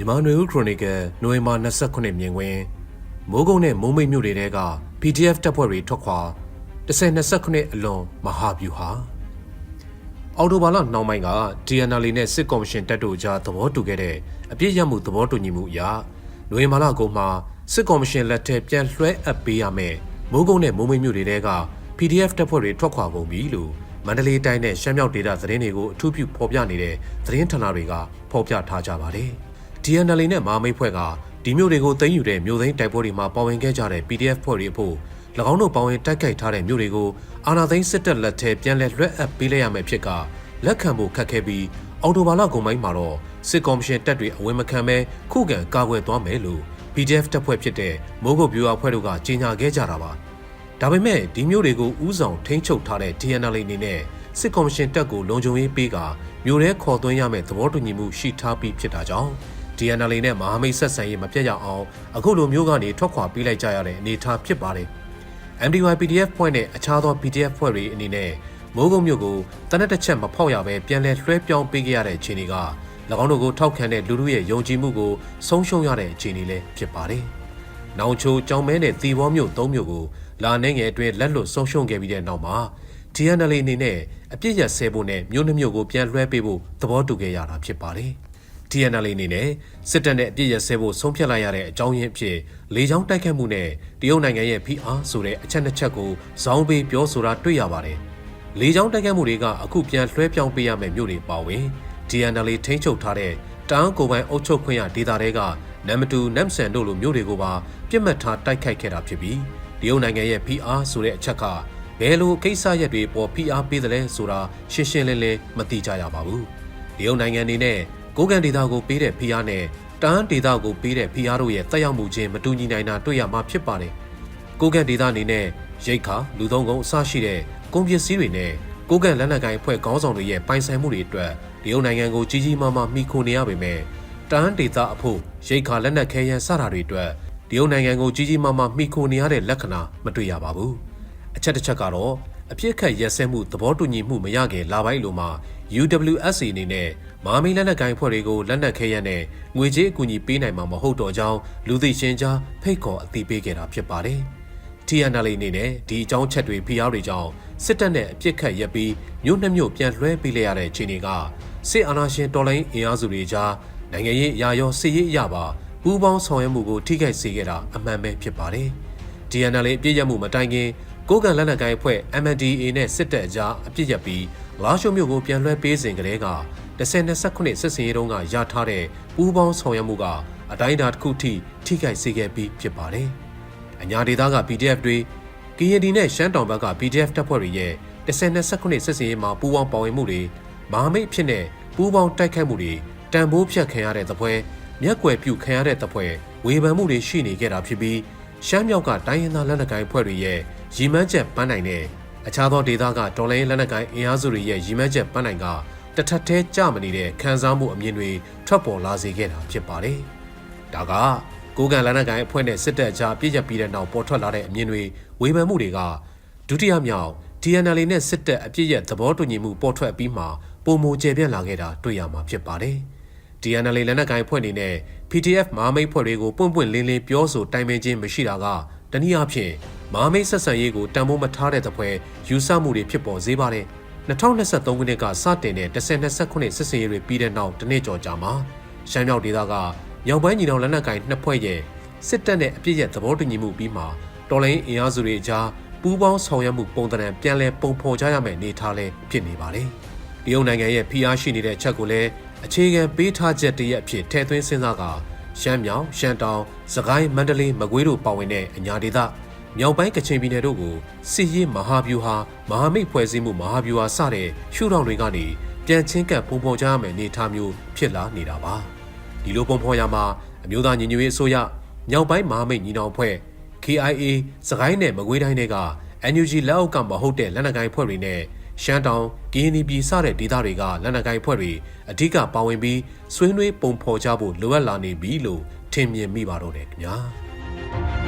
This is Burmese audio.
Emmanuel Chronicle နိုဝင်ဘာ29မြင်ကွင်းမိုးကုတ်နဲ့မိုးမိတ်မြို့တွေတဲက PDF တပ်ဖွဲ့တွေထွက်ခွာ1029အလွန်မဟာဗျူဟာအော်တိုဘာလနှောင်းပိုင်းက TNL နဲ့စစ်ကော်မရှင်တပ်တို့ကြားသဘောတူခဲ့တဲ့အပြစ်ရမှုသဘောတူညီမှုအရနိုဝင်ဘာလကုန်မှာစစ်ကော်မရှင်လက်ထက်ပြန်လွှဲအပ်ပေးရမယ်မိုးကုတ်နဲ့မိုးမိတ်မြို့တွေတဲက PDF တပ်ဖွဲ့တွေထွက်ခွာကုန်ပြီလို့မန္တလေးတိုင်းနဲ့ရှမ်းမြောက်ဒေသသတင်းတွေကိုအထူးပြုဖော်ပြနေတဲ့သတင်းဌာနတွေကဖော်ပြထားကြပါတယ်။ DNL နဲ့မာမိတ်ဖွဲ့ကဒီမြို့တွေကိုသိမ်းယူတဲ့မြို့သိမ်းတိုက်ပွဲတွေမှာပါဝင်ခဲ့ကြတဲ့ PDF ဖွဲ့တွေအဖို့၎င်းတို့ပါဝင်တိုက်ခိုက်ထားတဲ့မြို့တွေကိုအာဏာသိမ်းစစ်တပ်လက်ထဲပြန်လည်လွှဲအပ်ပေးလိုက်ရမယ်ဖြစ်ကလက်ခံဖို့ခက်ခဲပြီးအော်တိုဘာလကုန်ပိုင်းမှာတော့စစ်ကော်မရှင်တပ်တွေအဝင်မခံဘဲခုခံကာကွယ်သွားမယ်လို့ PDF တပ်ဖွဲ့ဖြစ်တဲ့မိုးကုတ်ဗျူဟာဖွဲ့တို့ကကြေညာခဲ့ကြတာပါဒါပေမဲ့ဒီမျိုးတွေကိုဥဆောင်ထိန်းချုပ်ထားတဲ့ DNL အနေနဲ့စစ်ကော်မရှင်တပ်ကိုလုံခြုံရေးပေးကမျိုးရဲခေါ်သွင်းရမယ့်သဘောတူညီမှုရှိထားပြီးဖြစ်တာကြောင့် DNL နဲ့မဟာမိတ်ဆက်ဆံရေးမပြတ်ရအောင်အခုလိုမျိုးကနေထွက်ခွာပေးလိုက်ကြရတဲ့အနေအထားဖြစ်ပါတယ်။ MDY PDF ဖွဲ့နဲ့အခြားသော PDF ဖွဲ့တွေအနေနဲ့မိုးကုတ်မြို့ကိုတနက်တစ်ချက်မဖောက်ရဘဲပြန်လည်လွှဲပြောင်းပေးခဲ့ရတဲ့အခြေအနေက၎င်းတို့ကိုထောက်ခံတဲ့လူလူရဲ့ယုံကြည်မှုကိုဆုံးရှုံးရတဲ့အခြေအနေလည်းဖြစ်ပါတယ်။နောင်ချိုကြောင်မဲနဲ့တီဘောမြို့၃မြို့ကိုလာနေငယ်အတွင်းလက်လွတ်ဆုံးရှုံးခဲ့ပြီးတဲ့နောက်မှာ TNL အနေနဲ့အပြစ်ရဆဲဖို့နဲ့မြို့နှမျိုးကိုပြန်လွှဲပေးဖို့သဘောတူခဲ့ရတာဖြစ်ပါတယ်။ TNL အနေနဲ့စစ်တပ်နဲ့အပြစ်ရဆဲဖို့ဆုံးဖြတ်လိုက်ရတဲ့အကြောင်းရင်းအဖြစ်လေကြောင်းတိုက်ခတ်မှုနဲ့တရုတ်နိုင်ငံရဲ့ဖိအားဆိုတဲ့အချက်နှစ်ချက်ကိုဇောင်းပေးပြောဆိုတာတွေ့ရပါတယ်။လေကြောင်းတိုက်ခတ်မှုတွေကအခုပြန်လွှဲပြောင်းပေးရမယ့်မြို့တွေပါဝင် TNL ထိန်းချုပ်ထားတဲ့တန်းကိုပိုင်အုပ်ချုပ်ခွင့်ရဒေသတွေကနမ်မတူနမ်ဆန်တို့လိုမြို့တွေကိုပါပြစ်မှတ်ထားတိုက်ခိုက်ခဲ့တာဖြစ်ပြီးတရုတ်နိုင်ငံရဲ့ဖိအားဆိုတဲ့အချက်ကဘယ်လိုကိစ္စရက်တွေပေါ်ဖိအားပေးသလဲဆိုတာရှင်းရှင်းလင်းလင်းမသိကြရပါဘူး။တရုတ်နိုင်ငံအနေနဲ့ ကိုကန်ဒေတာကိုပေးတဲ့ဖိအားနဲ့တန်းဒေတာကိုပေးတဲ့ဖိအားတို့ရဲ့တက်ရောက်မှုချင်းမတူညီနိုင်တာတွေ့ရမှာဖြစ်ပါတယ်။ကိုကန်ဒေတာအနေနဲ့ရိတ်ခါလူသုံးကုန်အစရှိတဲ့ကုန်ပစ္စည်းတွေနဲ့ကိုကန်လက်နက်ကိုင်အဖွဲ့ခေါင်းဆောင်တွေရဲ့ပိုင်ဆိုင်မှုတွေအတွက်တရုတ်နိုင်ငံကိုကြီးကြီးမားမားမိခိုနေရပေမဲ့တန်းဒေတာအဖို့ရိတ်ခါလက်နက်ခဲယမ်းစတာတွေအတွက်တရုတ်နိုင်ငံကိုကြီးကြီးမားမားမိခိုနေရတဲ့လက္ခဏာမတွေ့ရပါဘူး။အချက်တစ်ချက်ကတော့ အပြစ်ခတ်ရက်စဲမှုသဘောတူညီမှုမရခင်လာပိုင်းလိုမှာ UWSA အနေနဲ့မာမီလက်နက်ကိုင်ဖွဲ့တွေကိုလက်နက်ခဲယမ်းနဲ့ငွေကြေးအကူအညီပေးနိုင်မှာမဟုတ်တော့ကြောင်းလူသိရှင်ကြားဖိတ်ခေါ်အသိပေးခဲ့တာဖြစ်ပါတယ်။ TNL အနေနဲ့ဒီအကြောင်းချက်တွေဖိအားတွေကြောင့်စစ်တပ်နဲ့အပြစ်ခတ်ရက်ပြီးမြို့နှမြို့ပြန်လွှဲပေးလိုက်ရတဲ့ခြေနေကစစ်အာဏာရှင်တော်လှန်အင်အားစုတွေကြားနိုင်ငံရေးအရာရောစစ်ရေးအရာပါပူးပေါင်းဆောင်ရွက်မှုကိုထိခိုက်စေခဲ့တာအမှန်ပဲဖြစ်ပါတယ်။ DNL အပြစ်ရမှုမတိုင်ခင် ကိုကန်လက်နက်ကိုင်အဖွဲ့ MNDAA နဲ့စစ်တပ်အကြားအပြစ်ရပြီးလာရှုံမြို့ကိုပြန်လွှဲပေးစဉ်ကလေးက1029စစ်စင်ရေးတုန်းကရထားတဲ့ပူးပေါင်းဆောင်ရွက်မှုကအတိုင်းအတာတစ်ခုထိထိခိုက်စေခဲ့ပြီးဖြစ်ပါတယ်။အညာဒေသက PDF တွေ KND နဲ့ရှမ်းတောင်ဘက်က PDF တပ်ဖွဲ့တွေရဲ့1029စစ်စင်ရေးမှာပူးပေါင်းပါဝင်မှုတွေမဟာမိတ်ဖြစ်တဲ့ပူးပေါင်းတိုက်ခိုက်မှုတွေတန်ဖိုးဖြတ်ခံရတဲ့သပွဲမျက်ကွယ်ပြုခံရတဲ့သပွဲဝေဖန်မှုတွေရှိနေခဲ့တာဖြစ်ပြီး ရှမ်းမြောက်ကတိုင်းရင်းသားလက်နက်ကိုင်ဖွဲ့တွေရဲ့ရီမန်းချက်ပန်းနိုင်တဲ့အခြားသောဒေသကတော်လိုင်းလက်နက်ကိုင်အင်အားစုတွေရဲ့ရီမန်းချက်ပန်းနိုင်ကတထက်သေးကြမနေတဲ့ခံစားမှုအမြင်တွေထွက်ပေါ်လာစေခဲ့တာဖြစ်ပါတယ်။ဒါကကိုကန်လက်နက်ကိုင်အဖွဲ့နဲ့စစ်တပ်ကြားပြည့်ရပြီးတဲ့နောက်ပေါ်ထွက်လာတဲ့အမြင်တွေဝေဖန်မှုတွေကဒုတိယမြောက် TNL နဲ့စစ်တပ်အပြစ်ရဲ့သဘောတူညီမှုပေါ်ထွက်ပြီးမှပုံမကျေပြန့်လာခဲ့တာတွေ့ရမှာဖြစ်ပါတယ်။ TNL လက်နက်ကိုင်အဖွဲ့အနေနဲ့ PDF မဟာမိတ်ဖွဲ့တွေကိုပွင့်ပွင့်လင်းလင်းပြောဆိုတိုင်ပင်ခြင်းမရှိတာကတနည်းအားဖြင့်မဟာမိတ်ဆက်ဆံရေးကိုတန်ဖိုးမထားတဲ့သပွဲယူဆမှုတွေဖြစ်ပေါ်စေပါတယ်2023ခုနှစ်ကစတင်တဲ့1029စစ်စင်ရေးတွေပြီးတဲ့နောက်တနှစ်ကျော်ကြာမှာရှမ်းမြောက်ဒေသကမြောက်ပိုင်းညီနောင်လက်နက်ကိုင်နှစ်ဖွဲ့ရဲ့စစ်တပ်နဲ့အပြစ်ရဲ့သဘောတူညီမှုပြီးမှတော်လိုင်းအင်အားစုတွေကြားပူးပေါင်းဆောင်ရွက်မှုပုံသဏ္ဍာန်ပြန်လည်ပုံဖော်ကြရမယ့်အနေအထားလည်းဖြစ်နေပါတယ်။တရုတ်နိုင်ငံရဲ့ဖိအားရှိနေတဲ့အချက်ကိုလည်း အခြေခံပေးထားချက်တရက်အဖြစ်ထည့်သွင်းစဉ်းစားကရှမ်းမြောင်ရှမ်းတောင်စကိုင်းမန္တလေးမကွေးတို့ပါဝင်တဲ့အညာဒေသမြောက်ပိုင်းကချင်ပြည်နယ်တို့ကိုစစ်ရေးမဟာဗျူဟာမဟာမိတ်ဖွဲ့စည်းမှုမဟာဗျူဟာစတဲ့ရှုထောင့်တွေကနေပြန်ချင်းကပ်ပုံဖော်ကြရမယ့်အနေအထားမျိုးဖြစ်လာနေတာပါဒီလိုပုံဖော်ရမှာအမျိုးသားညီညွတ်ရေးအစိုးရမြောက်ပိုင်းမဟာမိတ်ညီနောင်ဖွဲ့ KIA စကိုင်းနယ်မကွေးတိုင်းတွေက NUG လက်အောက်ကမဟုတ်တဲ့လက်နက်ကိုင်ဖွဲ့တွေနဲ့ ရှမ်းတောင်ကင်းနီပြည်စတဲ့ဒေသတွေကလက်နက်ကိုင်ဖွဲ့တွေအဓိကပါဝင်ပြီးဆွေးနွေးပုံဖော်ကြဖို့လိုအပ်လာနေပြီလို့ထင်မြင်မိပါတော့တယ်ခင်ဗျာ။